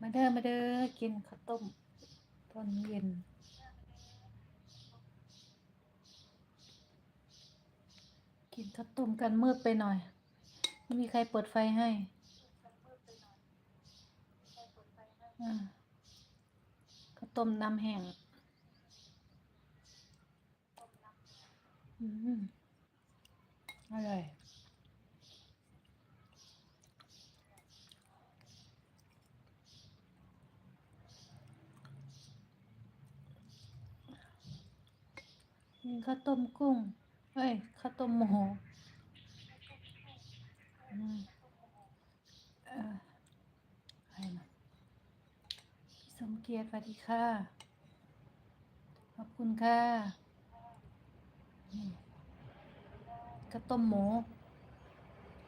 มาเด้อมาเด้อกินข้าวต้มตอนเย็นกินข้าวต้มกันมืดไปหน่อย ไม่มีใครเปิดไฟให้อ่าข้าวต้มน้ำแห้งอืมอร่อย กิ นข้าวต้มกุ้ง เอ้ยข้าวต้มหมูอืมเอ่อใครนะพี่สมเกียรติสวัสดีค่ะ ขอบคุณค่ะข้าวต้มหมู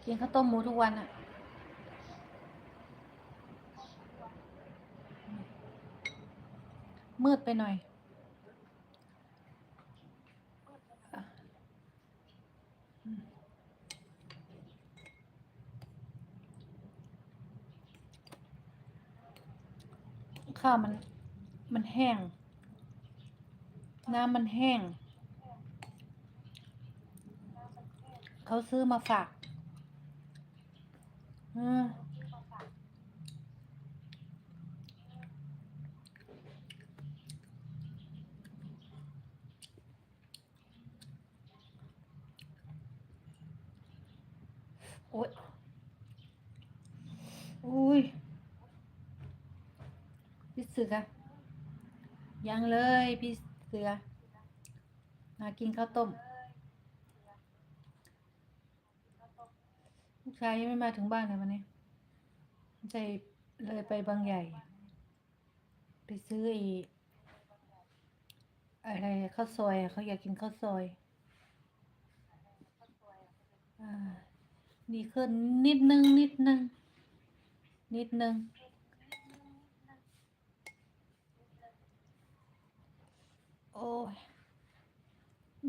กินข้าวต้มหมูทุกวันอะมืดไปหน่อย ข้าวมัน มันแห้ง น้ำมันแห้ง เขาซื้อมาฝาก อืมโอ๊ยอุ้ย พี่ เสือ ยังเลยพี่เสือ มากินข้าวต้ม ลูกชายยังไม่มาถึงบ้านเลยวันนี้ใจเลยไปบางใหญ่ ไปซื้ออ้อะไรข้าวซอยเขาอยากกินข้าวซอยอดีขึ้นนิดนึงนิดนึง นิดนึง อ้ย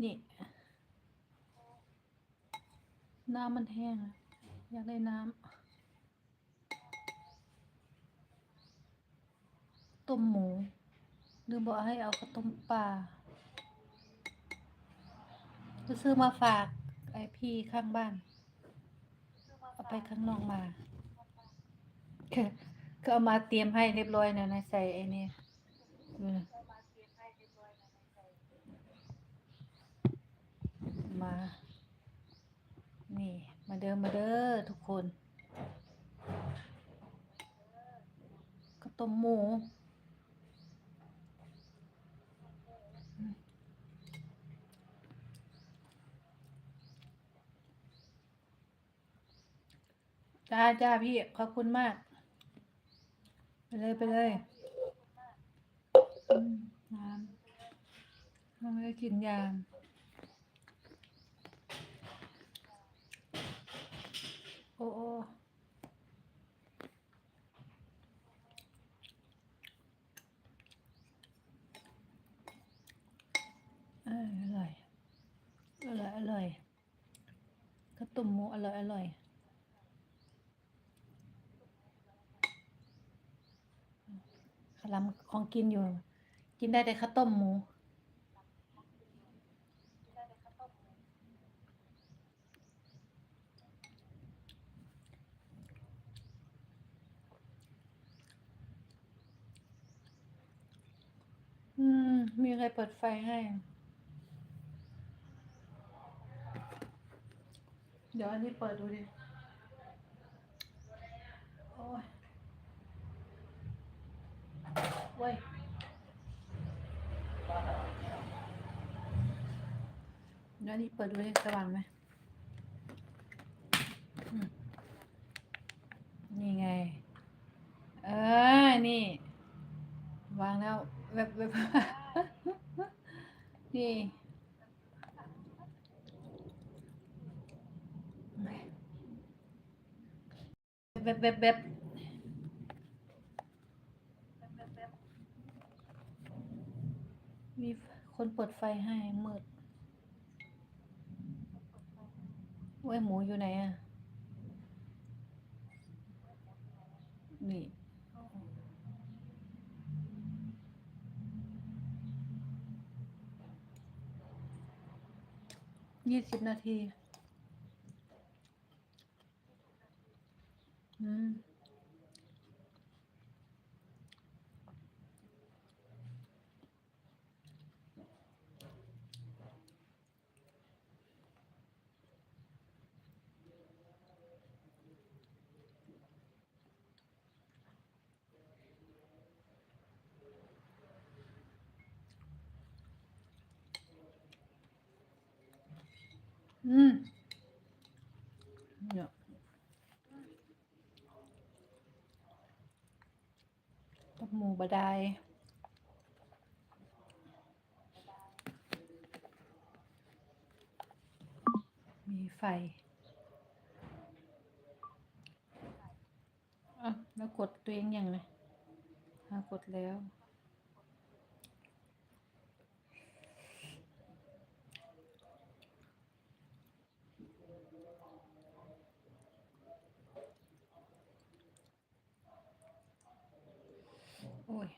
นี่ น้ำมันแห้งอะอยากได้น้ำ ต้มหมูลืมบอกให้เอาข้าวต้มปลาจะซื้อมาฝากไอพี่ข้างบ้าน เอาไปข้างนอกมา ก็เอามาเตรียมให้เรียบร้อยแล้วนะใส่ไอ้นี่ดูนะ มา นี่มาเดิมมาเด้อทุกคนข้าวต้มหมูจ้าจ้าพี่ ขอบคุณมาก ไปเลยไปเลยน้ำน้ำไม่ได้กินยามโอ้โอ้เอ้ยอร่อย อร่อย อร่อยข้าวต้มหมูอร่อย อร่อยกำลังของกินอยู่ กินได้แต่ข้าวต้มหมู อืม มีใครเปิดไฟให้ เดี๋ยวอันนี้เปิดดูดิ โอ้ยเว้ยเดี๋ยวอันนี้เปิดดูดิสว่างไหม แบบแบบมีคนเปิดไฟให้มืดเว้ยหมูอยู่ไหนอะ นี่ยี่สิบนาที อืม อืมเนี่ย บ่ได้มีไฟอะแล้วกดตัวเองอยังไงกดแล้ว โอ้ย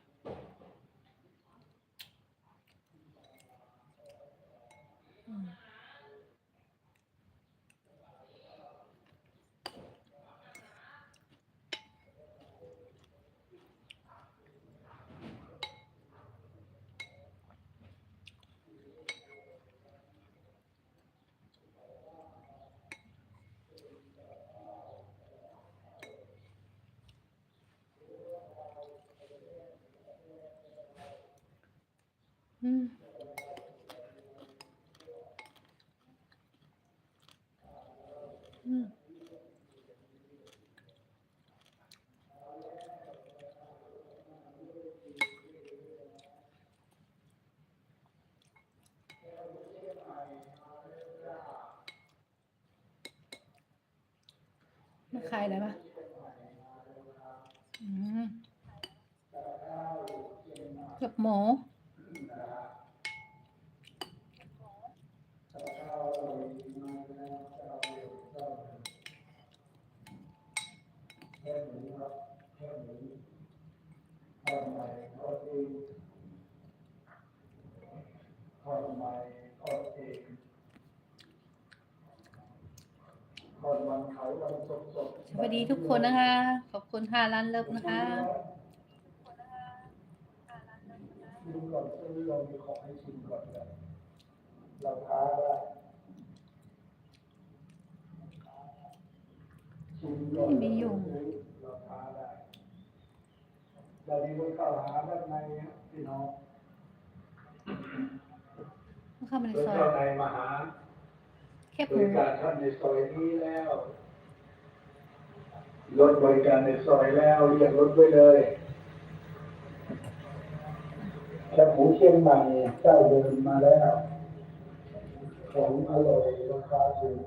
อืมอืม อืม ไม่ขายเลยปะอืมกับหมู คนนะคะ ขอบคุณค่ะร้านเลิฟนะคะชิมก่อนซื้อเรามีของให้ชิมก่อนเลยเราท้าได้ชิมก่อนไม่ยุงเราท้าได้เรามีคนเข้าหาด้านในพี่น้องเข้ามาในซอยเข้าในมาหาแค่บหมูริการท่านในซอยนี้แล้ว รถบริการในซอยแล้วเรียกรถไว้เลยแคบหมูเชียงใหม่เจ้าเดินมาแล้ว ของอร่อยราคาถูก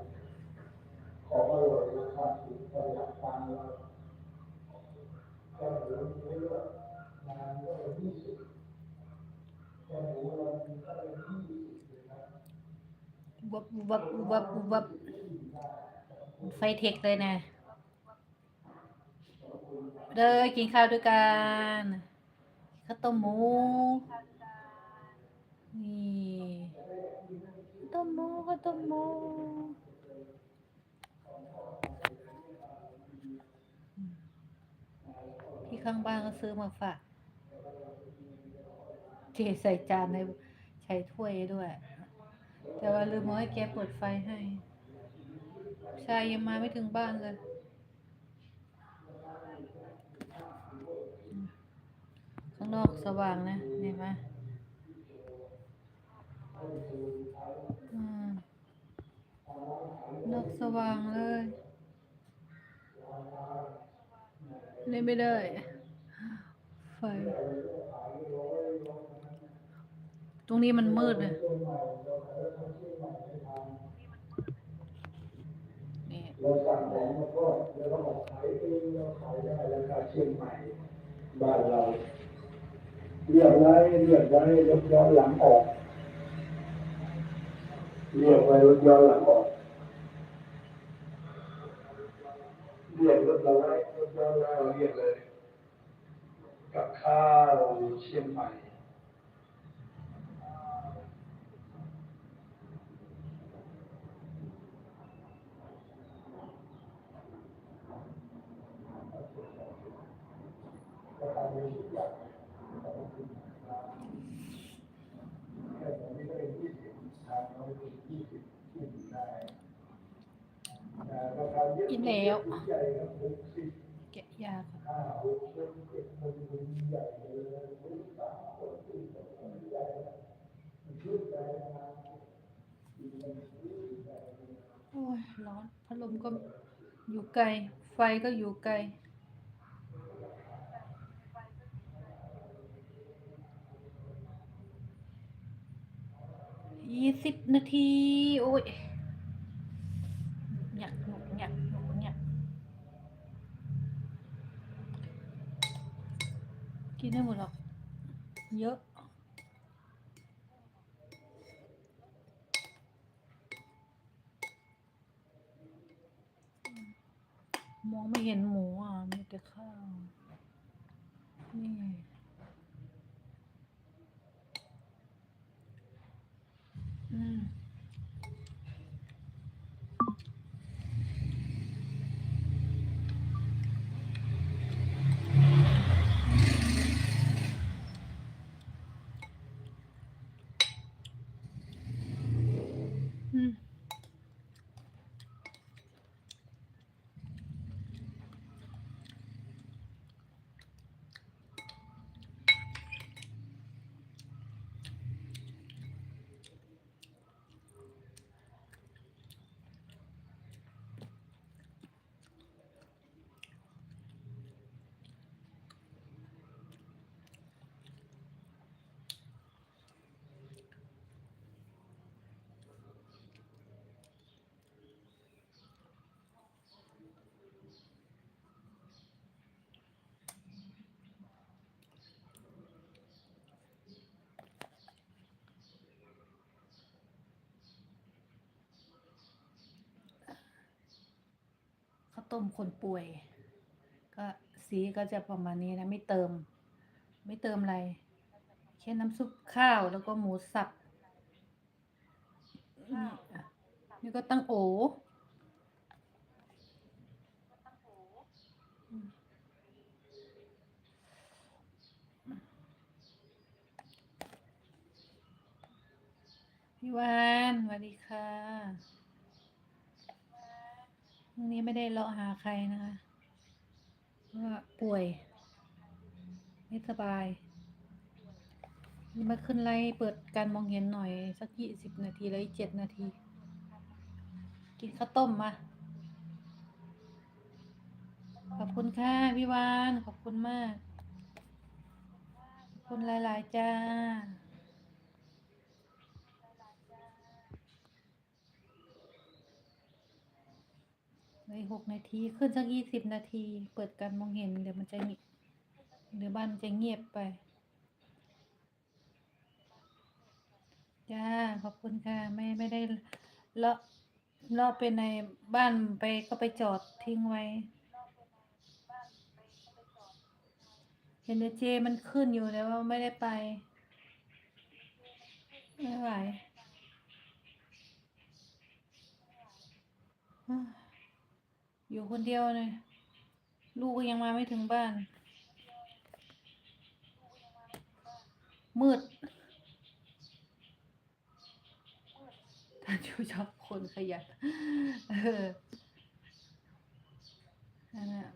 ของอร่อยราคาถูกประหยัดตังค์เราแค่หมูเยอะงานก็เป็นยี่สิบแค่หมูเรามีก็เป็นยี่สิบเลยนะวับวับวับวับไฟเทคเลยนะ เด้อกินข้าวด้วยกันข้าวต้มหมูนี่ข้าวต้มหมูข้าวต้มหมูที่ข้างบ้านก็ซื้อมาฝากเทใส่จานในใช้ถ้วยด้วย แต่ว่าลืมเอาให้แกเปิดไฟให้ ชายยังมาไม่ถึงบ้านเลยอืม ข้างนอกสว่างนะเห็นไหมนอกสว่างเลยเล่นไม่ได้ ไฟ ตรงนี้มันมืดเลยนี่เราสั่งของมาทอดแล้วก็บอกขายเองเราขายได้ราคาเชียงใหม่บ้านเรา เรียงไว้เรียงไว้ลดย้อนหลังออกเรียงไว้ลดย้อนหลังออกเรียงลดย้ไว้ลดย้อนไว้เรียงเลยกับข้าวเชียงใหม่ Thank you. กินแต่ราคาเยอะกินแล้วแกะยาก่อนห้าหกเดเจ็ดมันมันใหญ่เลยมันสามคนสี่คนใหญ่มันชื่นใจนะครับโอ้ยร้อนพัดลมก็อยู่ไกล ไฟก็อยู่ไกล ยี่สิบนาที โอ้ยหยักหนุกหยักหนุกหยักกินได้หมดหรอก เยอะมองไม่เห็นหมูอะ มีแต่ข้าว นี่ อืม อืม ข้าว ต้มคนป่วย ก็สีก็จะประมาณนี้นะ ไม่เติม ไม่เติมอะไรแค่น้ำซุปข้าวแล้วก็หมูสับนี่อะนี่ก็ตั้งโออืมพี่วานสวัสดีค่ะ วันนี้ไม่ได้เลาะหาใครนะคะเพราะว่าป่วย ไม่สบาย มาขึ้นไลเปิดการมองเห็นหน่อย สักยี่สิบนาทีแล้วอีกเจ็ดนาที กินข้าวต้มมาขอบคุณค่ะพี่วาน ขอบคุณมาก ขอบคุณหลาย ๆ จ้า ในหกนาทีขึ้นสักยี่สิบนาที เปิดการมองเห็น เดี๋ยวมันจะเงียบเดี๋ยวบ้านมันจะเงียบไป จ้า ขอบคุณค่ะ ไม่ไม่ได้เลาะเลาะไปในบ้านไปก็ไปจอดทิ้งไว้เห็นเจมันขึ้นอยู่แต่ว่าไม่ได้ไป ไม่ไหว อยู่คนเดียวเลย ลูกก็ยังมาไม่ถึงบ้าน มืดท่านชูชอบคนขยันเออนั่นแหละ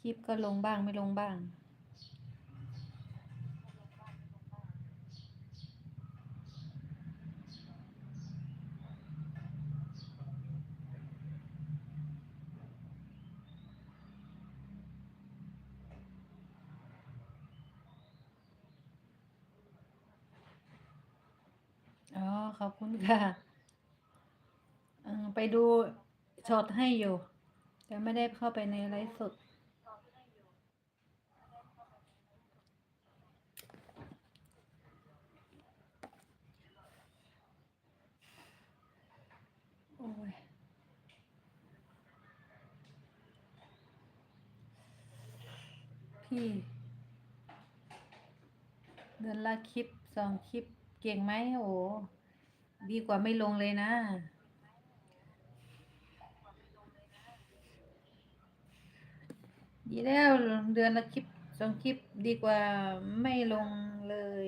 คลิปก็ลงบ้างไม่ลงบ้าง อ๋อ ขอบคุณค่ะไปดูช็อตให้อยู่ แต่ไม่ได้เข้าไปในไลฟ์สดโอ้ยพี่เดือนละคลิปสองคลิป เก่งไหมโอ้ ดีกว่าไม่ลงเลยนะ ดีแล้วเดือนละคลิปสองคลิปดีกว่าไม่ลงเลย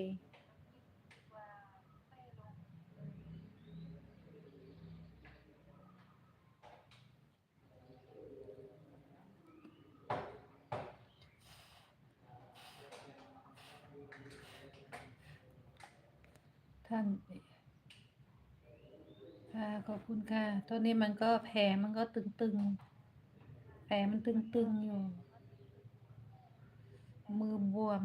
ท่าน ค่ะ ขอบคุณค่ะตอนนี้มันก็แผลมันก็ตึงๆ แผลมันตึงๆอยู่ มือบวม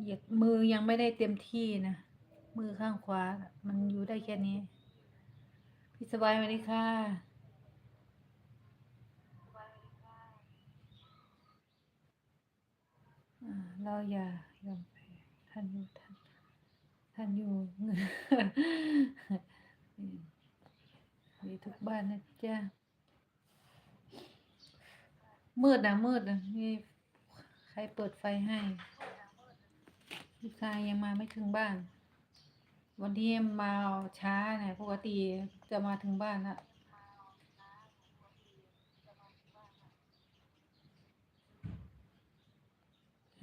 เหยียดมือยังไม่ได้เต็มที่นะ มือข้างขวา มันอยู่ได้แค่นี้ พี่สบายไหมค่ะเราอย่ายอมแพ้ท่านอยู่ท่าน ท่านอยู่อืมมีทุกบ้านนะจ๊ะมืดนะมืดนะมีใครเปิดไฟให้ลูกชายยังมาไม่ถึงบ้าน วันที่มาช้าเนี่ยปกติจะมาถึงบ้านละ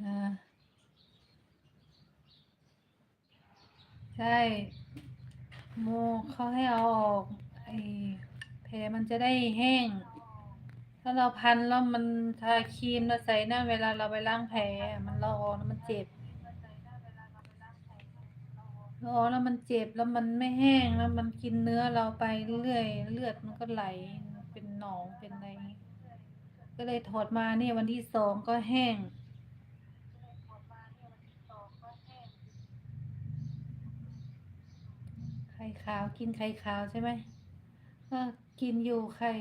อ่า ช่ โมเขาให้เอาออกไอ้แผลมันจะได้แห้ง ถ้าเราพันแล้วมันทาครีมเราใส่หน้าเวลาเราไปล้างแผลมันละออแล้วมันเจ็บละออแล้วมันเจ็บแล้วมันไม่แห้งแล้วมันกินเนื้อเราไปเรื่อยเลือดมันก็ไหลเป็นหนองเป็นอะไรก็เลยถอดมาเนี่ยวันที่สองก็แห้ง ไข่ขาวกินไข่ขาวใช่ไหมก็กินอยู่ไข่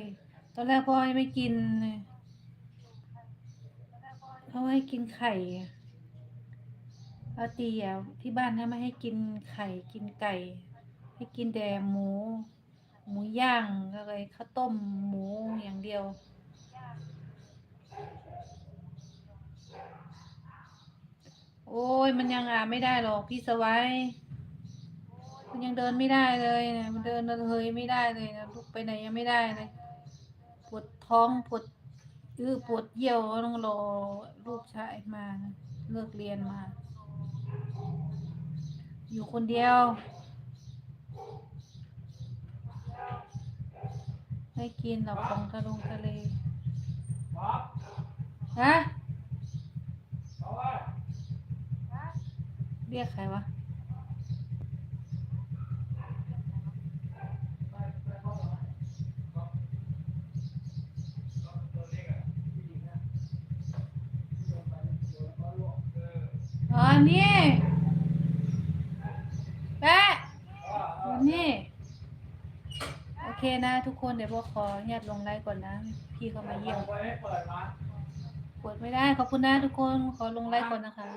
ตอนแรกพ่อไม่กินเลยเขาให้กินไข่เอาตีอะที่บ้านถ้าไม่ให้กินไข่กินไก่ ให้กินแต่หมู หมูย่างก็เลยข้าวต้มหมูอย่างเดียวโอ้ยมันยังอาไม่ได้หรอกพี่สวัย มันยังเดินไม่ได้เลยเนี่ยมันเดินเฮยไม่ได้เลยนะลุกไปไหนยังไม่ได้เลย ปวดท้องปวดอือปวดเยี่ยวต้องรอลูกชายมานะเลิกเรียนมา อยู่คนเดียวไม่กินหรอกของทะลงทะเลฮะเรียกใครวะ อ๋อ นี่แปะนี่ โอเคนะทุกคนเดี๋ยวพวกขออนุญาตลงไลฟ์ก่อนนะ พี่เขามาเยี่ยมปวะเปิดไม่ได้ขอบคุณนะทุกคนขอลงไลฟ์ก่อนนะคะ